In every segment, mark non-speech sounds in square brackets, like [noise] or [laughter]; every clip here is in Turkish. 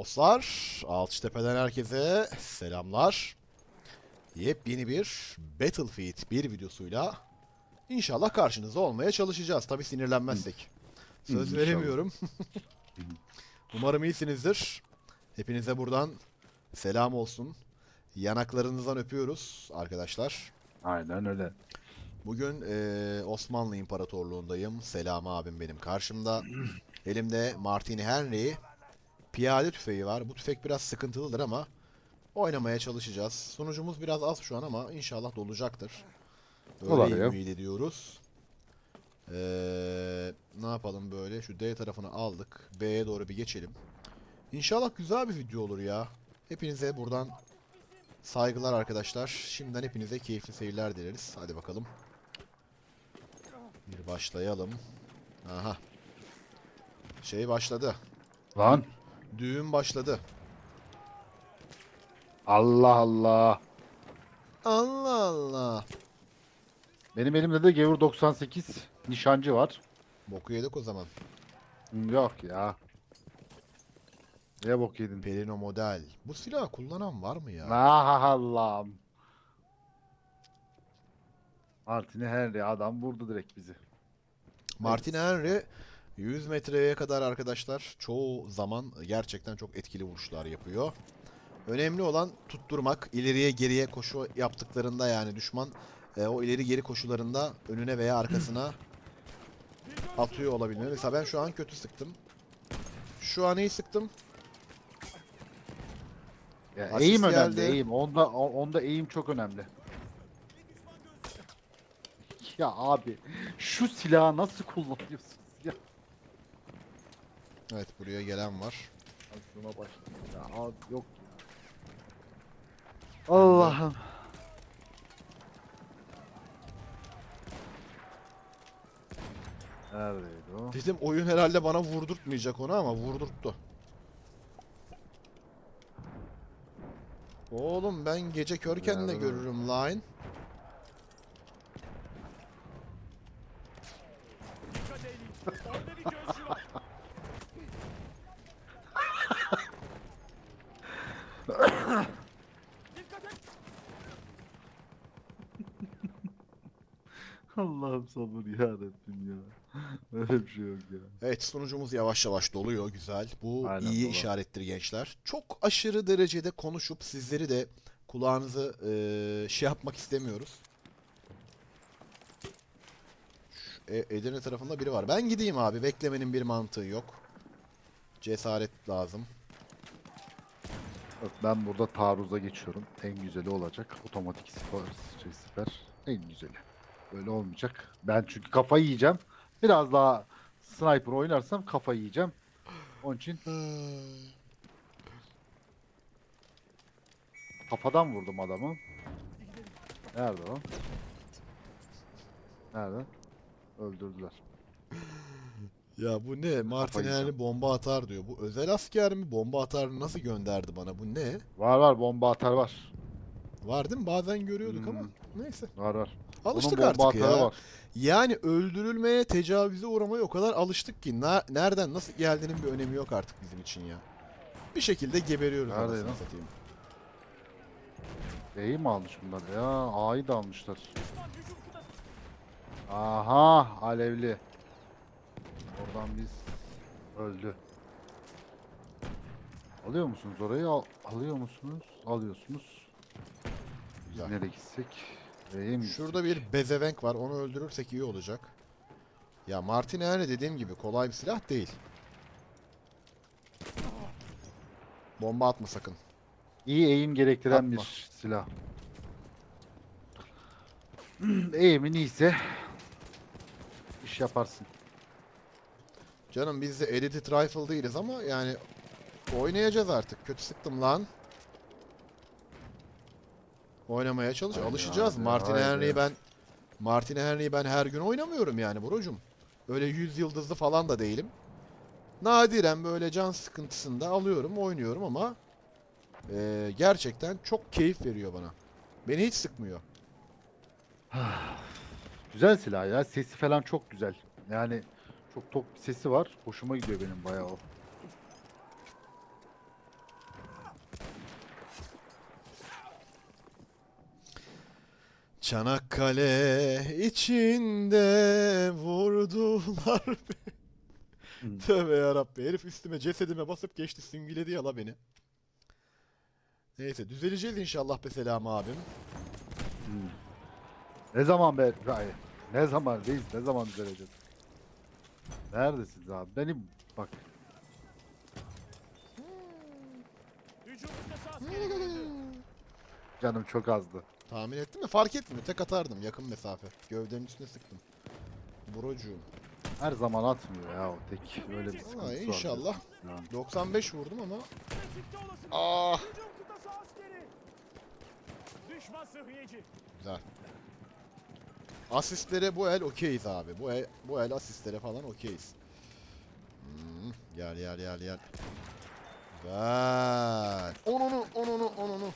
Dostlar, Alçıtepe'den herkese selamlar. Yepyeni bir Battlefield 1 videosuyla inşallah karşınızda olmaya çalışacağız. Tabi sinirlenmezsek. Söz İnşallah. veremiyorum. [laughs] Umarım iyisinizdir. Hepinize buradan selam olsun. Yanaklarınızdan öpüyoruz arkadaşlar. Aynen öyle. Bugün eee, Osmanlı İmparatorluğundayım. Selam abim benim karşımda. [clears throat] Elimde Martini Henry piyade tüfeği var. Bu tüfek biraz sıkıntılıdır ama oynamaya çalışacağız. Sunucumuz biraz az şu an ama inşallah dolacaktır. Öyle Olabilir. ümit ediyoruz. Eee, ne yapalım böyle? Şu D tarafını aldık. B'ye doğru bir geçelim. İnşallah güzel bir video olur ya. Hepinize buradan saygılar arkadaşlar. Şimdiden hepinize keyifli seyirler dileriz. Hadi bakalım. Bir başlayalım. Aha. Şey başladı. Lan Düğün başladı. Allah Allah. Allah Allah. Benim elimde de Gevur 98 nişancı var. Boku yedik o zaman. Yok ya. Ne bok yedin? Perino model. Bu silahı kullanan var mı ya? Ah Allah'ım. Martini Henry adam vurdu direkt bizi. Martin Henry 100 metreye kadar arkadaşlar çoğu zaman gerçekten çok etkili vuruşlar yapıyor. Önemli olan tutturmak. ileriye geriye koşu yaptıklarında yani düşman e, o ileri geri koşularında önüne veya arkasına [clears throat] atıyor olabilmeli. Mesela ben şu an kötü sıktım. Şu an iyi sıktım. Ya Asist eğim önemli geldi. eğim. Onda onda eğim çok önemli. Ya abi şu silahı nasıl kullanıyorsunuz ya? Evet buraya gelen var. Aslına başladım ya abi yok. Allah'ım. Neredeydi o? Dedim oyun herhalde bana vurdurtmayacak onu ama vurdurttu. Oğlum ben gece körken de Nerede? görürüm line. Allah'ım sabır ya Rabbim ya. Öyle bir şey yok ya. Evet sunucumuz yavaş yavaş doluyor güzel. Bu Aynen, iyi dolu. işarettir gençler. Çok aşırı derecede konuşup sizleri de kulağınızı eee, şey yapmak istemiyoruz. Şu E- Edirne tarafında biri var. Ben gideyim abi. Beklemenin bir mantığı yok. Cesaret lazım. Bak ben burada taarruza geçiyorum. En güzeli olacak. Otomatik siper, şey, siper. En güzeli. Böyle olmayacak. Ben çünkü kafayı yiyeceğim. Biraz daha sniper oynarsam kafayı yiyeceğim. Onun için kafadan vurdum adamı. Nerede o? Nerede? Öldürdüler. Ya bu ne? Martin yiyeceğim. Henry bomba atar diyor. Bu özel asker mi? Bomba atar nasıl gönderdi bana? Bu ne? Var var bomba atar var. Var değil mi? Bazen görüyorduk ama Hmm. neyse. Var var. Alıştık Bunun artık ya. var. Yani öldürülmeye, tecavüze uğramaya o kadar alıştık ki na- nereden nasıl geldiğinin bir önemi yok artık bizim için ya. Bir şekilde geberiyoruz Nerede anasını lan? satayım. B'yi mi almış bunlar ya? A'yı da almışlar. Aha alevli. Oradan biz öldü. Alıyor musunuz orayı? Al- alıyor musunuz? Alıyorsunuz. Biz Güzel. nereye gitsek? Mi Şurada bir bezevenk var. Onu öldürürsek iyi olacak. Ya Martin Henry dediğim gibi kolay bir silah değil. Bomba atma sakın. İyi eğim gerektiren Atma. bir silah. [clears throat] Eğimin iyiyse iş yaparsın. Canım biz de edited rifle değiliz ama yani oynayacağız artık. Kötü sıktım lan. Oynamaya çalış. Haydi Alışacağız. abi, Martin haydi. Henry'i ben Martin Henry'i ben her gün oynamıyorum yani brocum. Öyle 100 yıldızlı falan da değilim. Nadiren böyle can sıkıntısında alıyorum, oynuyorum ama eee, gerçekten çok keyif veriyor bana. Beni hiç sıkmıyor. [sighs] Güzel silah ya. Sesi falan çok güzel. Yani çok tok bir sesi var. Hoşuma gidiyor benim bayağı o. Çanakkale içinde vurdular beni. Tövbe yarabbi. Herif üstüme cesedime basıp geçti. Süngüledi ya la beni. Neyse düzeleceğiz inşallah be Selam abim. Hmm. Ne zaman be? Ay, Ne zaman reis? Ne zaman düzeleceğiz? Neredesiniz abi? Benim bak. Canım çok azdı. Tahmin ettin mi? Fark etmiyor. Tek atardım yakın mesafe. Gövdenin üstüne sıktım. Brocuğum. Her zaman atmıyor ya o tek. Öyle bir sıkıntısı var. inşallah. Yani. 95 vurdum ama Ah! Güzel. Asistlere bu el okeyiz abi. Bu el, bu el asistlere falan okeyiz. Hmm, gel gel gel gel. Güzel. Onunu onunu onunu.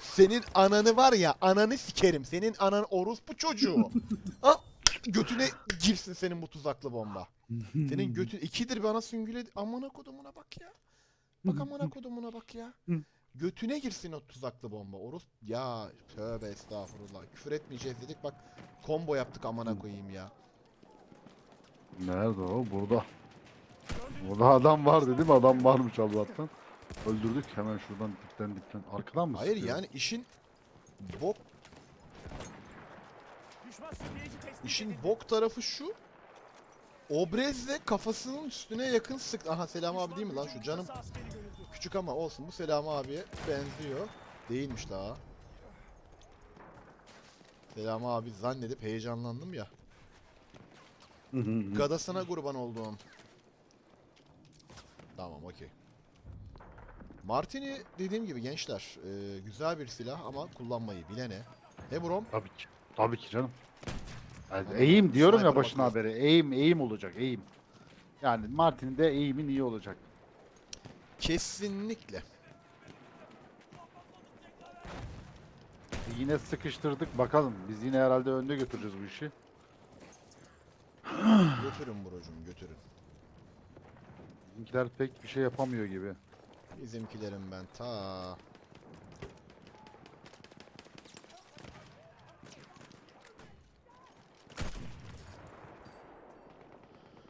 Senin ananı var ya ananı sikerim. Senin anan orospu çocuğu. [laughs] ha, götüne girsin senin bu tuzaklı bomba. Senin götün ikidir bana süngüle amına kodumuna bak ya. Bak amına kodumuna bak ya. Götüne girsin o tuzaklı bomba. Oros ya tövbe estağfurullah. Küfür etmeyeceğiz dedik bak combo yaptık amına koyayım ya. Nerede o? Burada. Burada adam var dedim. Adam varmış Allah'tan. Öldürdük hemen şuradan dipten dipten. Arkadan mı Hayır sıkıyor? yani işin bok işin bok tarafı şu. Obrez'le kafasının üstüne yakın sık. Aha Selam abi değil mi lan şu canım küçük ama olsun bu Selam abiye benziyor. Değilmiş daha. Selam abi zannedip heyecanlandım ya. Hı hı hı. Gadasına kurban olduğum. Tamam okey. Martini dediğim gibi gençler e, güzel bir silah ama kullanmayı bilene. He brom? Tabii ki. Tabii ki canım. Yani Anladım. eğim diyorum ya Sniper başına bakıyor. haberi. Eğim eğim olacak eğim. Yani Martin'in de eğimin iyi olacak. Kesinlikle. Yine sıkıştırdık bakalım. Biz yine herhalde önde götüreceğiz bu işi. Götürün brocum götürün. Bizimkiler pek bir şey yapamıyor gibi. Bizimkilerim ben ta.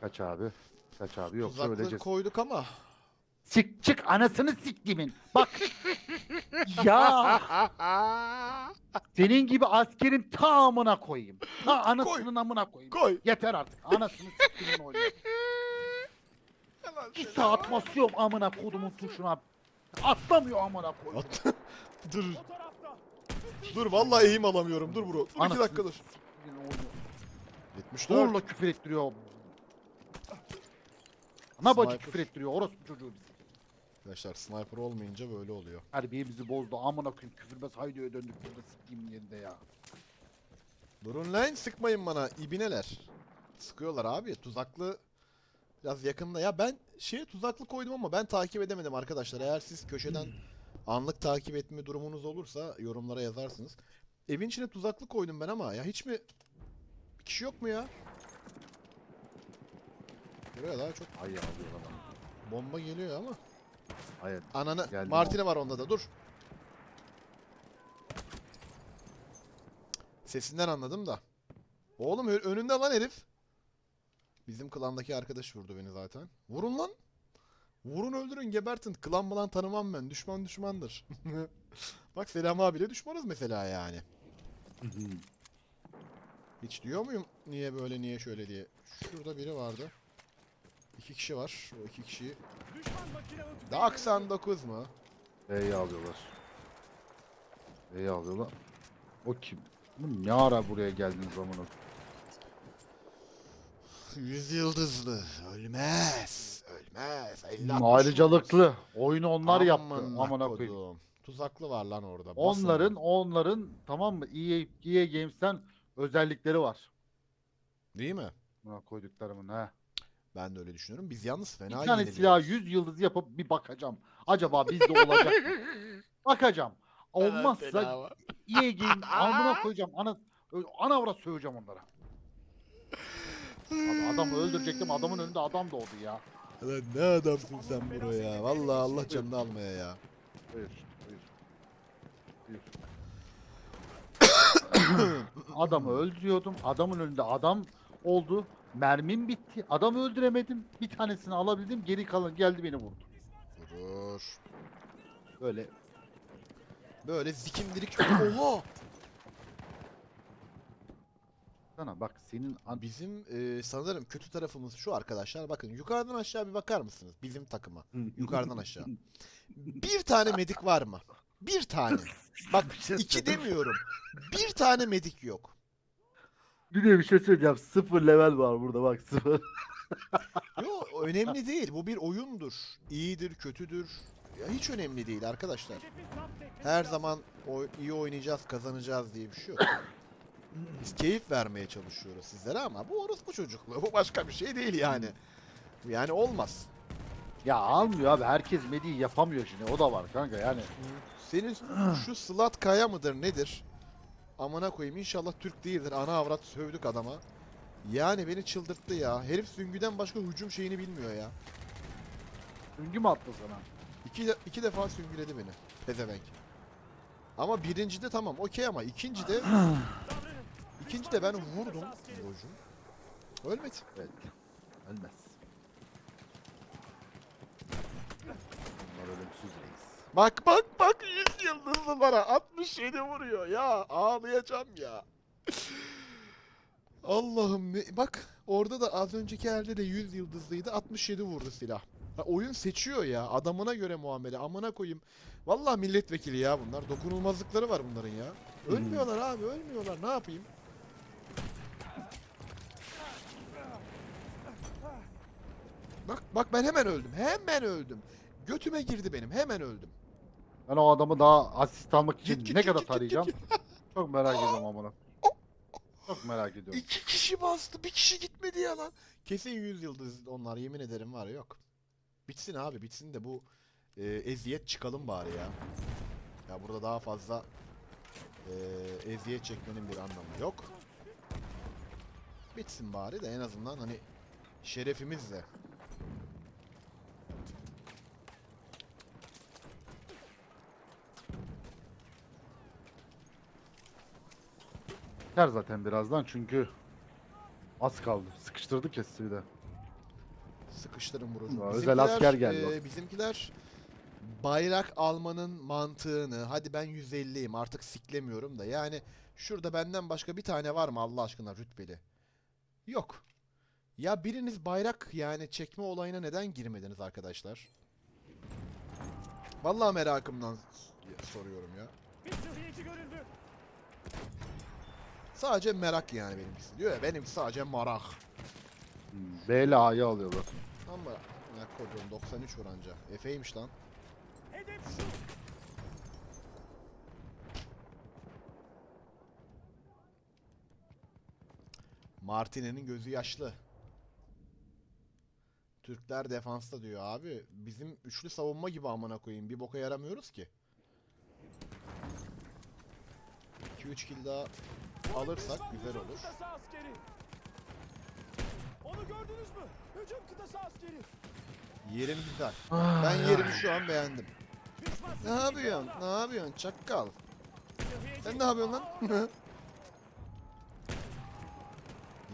Kaç abi? Kaç abi yoksa Tuzaklı öleceğiz. koyduk ama. Çık çık anasını siktimin. Bak. [laughs] ya senin gibi askerin tamına koyayım. Ta anasının amına koyayım. Koy. Yeter artık. Anasını siktimin oynuyor. Bir saat basıyorum amına kodumun tuşuna. Atlamıyor amına koyayım. At. [laughs] dur. Dur vallahi eğim alamıyorum. Dur bro. Dur iki Anasını dakika dur. siktimin oynuyor. 74. Zorla küfür ettiriyor. Ana bacı Sniper. küfür ettiriyor. Orospu çocuğu bizi. Arkadaşlar sniper olmayınca böyle oluyor. Terbiyemizi bozdu. Amına koyayım küfürmez haydiye döndük burada sikeyim yerinde ya. Durun lan sıkmayın bana ibineler. Sıkıyorlar abi tuzaklı biraz yakında. Ya ben şeye tuzaklı koydum ama ben takip edemedim arkadaşlar. Eğer siz köşeden anlık takip etme durumunuz olursa yorumlara yazarsınız. Evin içine tuzaklı koydum ben ama ya hiç mi bir kişi yok mu ya? Buraya daha çok Ay adam. bomba geliyor ama. Hayır. Ananı Geldim Martine var onda da dur. Sesinden anladım da. Oğlum ö- önünde lan herif. Bizim klandaki arkadaş vurdu beni zaten. Vurun lan. Vurun öldürün gebertin. Klan mılan tanımam ben. Düşman düşmandır. [laughs] Bak Selam abiyle düşmanız mesela yani. Hiç diyor muyum niye böyle niye şöyle diye. Şurada biri vardı. İki kişi var. O iki görüldü. 99 mu? B'yi alıyorlar. B'yi alıyorlar. O kim? Bu ne ara buraya geldiniz amına? Yüz yıldızlı. Ölmez. Ölmez. 50 Hmm, Ayrıcalıklı. Oyunu onlar yaptı. Amına Amına koyayım. kodum. Tuzaklı var lan orada. basın Onların lan. onların tamam mı? EA, EA Games'ten özellikleri var. Değil mi? Buna koyduklarımın ha. Ben de öyle düşünüyorum. Biz yalnız fena Bir tane yeniliyoruz. silah 100 yıldız yapıp bir bakacağım. Acaba bizde olacak mı? [laughs] Bakacağım. Olmazsa EA Game amına koyacağım. Ana ana avrat söveceğim onlara. Abi adamı öldürecektim. Adamın önünde adam doğdu ya. Lan ne adamsın sen bro ya. Vallahi Allah canını almaya ya. Buyur. Buyur. Buyur. Adamı öldürüyordum. Adamın önünde adam oldu. Mermim bitti. Adamı öldüremedim. Bir tanesini alabildim. Geri kalan geldi beni vurdu. Vurur. Böyle Böyle zikimdirik. [coughs] Oha! Sana bak senin an- Bizim e, sanırım kötü tarafımız şu arkadaşlar. Bakın yukarıdan aşağı bir bakar mısınız? Bizim takıma. Yukarıdan aşağı. [laughs] Bir tane medik var mı? Bir tane. Bak [laughs] Bir şey iki söyleyeyim. demiyorum. Bir tane medik yok. Bir de bir şey söyleyeceğim. Sıfır level var burada bak sıfır. [laughs] Yo önemli değil. Bu bir oyundur. İyidir, kötüdür. Ya hiç önemli değil arkadaşlar. Her zaman oy- iyi oynayacağız, kazanacağız diye bir şey yok. Keyif vermeye çalışıyoruz sizlere ama bu orospu çocukluğu. [laughs] Bu başka bir şey değil yani. Yani olmaz. Ya almıyor abi. Herkes mediyi yapamıyor şimdi. O da var kanka yani. Senin şu Sılat Kaya mıdır nedir? Amına koyayım inşallah Türk değildir. Ana avrat sövdük adama. Yani beni çıldırttı ya. Herif süngüden başka hücum şeyini bilmiyor ya. Üngü mü attı sana? İki, de- iki defa süngüledi beni. Pezevenk. Ama birincide tamam okey ama ikincide [clears throat] Davranın. ikincide ben vurdum. Brocum. Ölmedi. Evet. Ölmez. Bunlar ölümsüz reis. Bak bak bak 100 yıldızlılara 67 vuruyor ya ağlayacağım ya. Allah'ım ne- bak orada da az önceki elde de 100 yıldızlıydı 67 vurdu silah. Ha, oyun seçiyor ya adamına göre muamele amına koyayım. Vallahi milletvekili ya bunlar dokunulmazlıkları var bunların ya. Ölmüyorlar abi ölmüyorlar ne yapayım? Bak bak ben hemen öldüm hemen öldüm. Götüme girdi benim hemen öldüm. Ben o adamı daha asist almak için Git, git, ne git, kadar git, git, tarayacağım? git. Çok merak [laughs] ediyorum amına. Çok merak ediyorum. İki kişi bastı, bir kişi gitmedi ya lan. Kesin 100 yıldız onlar yemin ederim var yok. Bitsin abi bitsin de bu e, eziyet çıkalım bari ya. Ya burada daha fazla e, eziyet çekmenin bir anlamı yok. Bitsin bari de en azından hani şerefimizle. Biter zaten birazdan çünkü az kaldı. Sıkıştırdık ya sizi bir de. Sıkıştırın Buracığım. Özel asker geldi e, bak. bizimkiler bayrak almanın mantığını hadi ben 150'yim artık siklemiyorum da yani şurada benden başka bir tane var mı Allah aşkına rütbeli? Yok. Ya biriniz bayrak yani çekme olayına neden girmediniz arkadaşlar? Vallahi merakımdan soruyorum ya. Bir sıhhiyeci görüldü. Sadece merak yani benimkisi. Diyor ya benimki sadece marak. B ile A'yı alıyorlar. Ama ya koduğum 93 vur anca. Efeymiş lan. Hedef şu. Martinez'in gözü yaşlı. Türkler defansta diyor abi. Bizim üçlü savunma gibi amına koyayım. Bir boka yaramıyoruz ki. 2-3 kill daha alırsak güzel olur. Onu gördünüz mü? Hücum kıtası askeri. Yerim güzel. Ah, Ben yerimi şu an beğendim. Ne yapıyorsun? Ne yapıyorsun? Çakkal. Sıhhiyeci. Sen ne yapıyorsun lan? [laughs]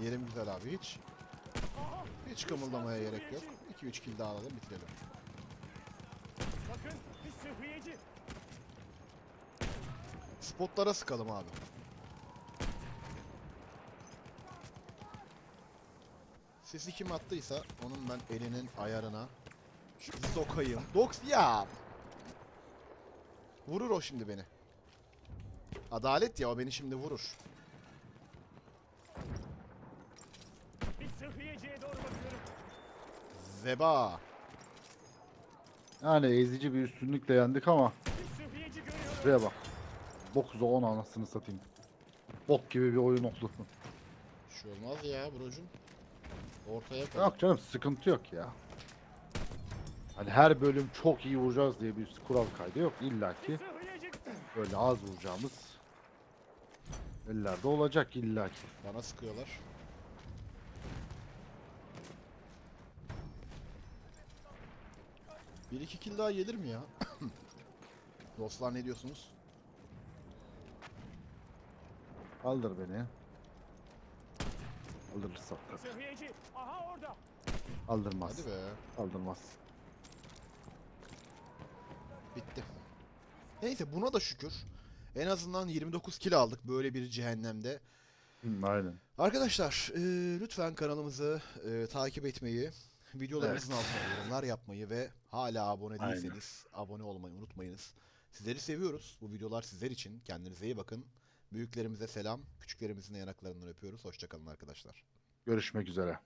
Yerim güzel abi hiç. Hiç kımıldamaya gerek yok. 2-3 kill daha alalım bitirelim. Bakın bir sıhhiyeci. Spotlara sıkalım abi. Sesi kim attıysa onun ben elinin ayarına sokayım. Dox ya. Vurur o şimdi beni. Adalet ya o beni şimdi vurur. Bir sıhhiyeciye doğru bakıyorum. Zeba. Yani ezici bir üstünlükle yendik ama şuraya bak. 9'a 10 anasını satayım. Bok gibi bir oyun oldu. Bir şey olmaz ya brocum. Ortaya koy. Yok canım sıkıntı yok ya. Hani her bölüm çok iyi vuracağız diye bir kural kaydı yok. İlla ki Sıhhiyeci. böyle az vuracağımız ellerde olacak illa ki. Bana sıkıyorlar. Bir iki kill daha gelir mi ya? [coughs] Dostlar ne diyorsunuz? Kaldır beni. Kaldırırsa. Sıhhiyeci. Aha orada. Kaldırmaz. Hadi be. Kaldırmaz. Bitti. Neyse buna da şükür. En azından 29 kill aldık böyle bir cehennemde. Hı, aynen. Arkadaşlar e, lütfen kanalımızı e, takip etmeyi, videolarımızın altına yorumlar yapmayı ve hala abone Aynen. değilseniz abone olmayı unutmayınız. Sizleri seviyoruz. Bu videolar sizler için. Kendinize iyi bakın. Büyüklerimize selam, küçüklerimizin yanaklarından öpüyoruz. Hoşçakalın arkadaşlar. Görüşmek üzere.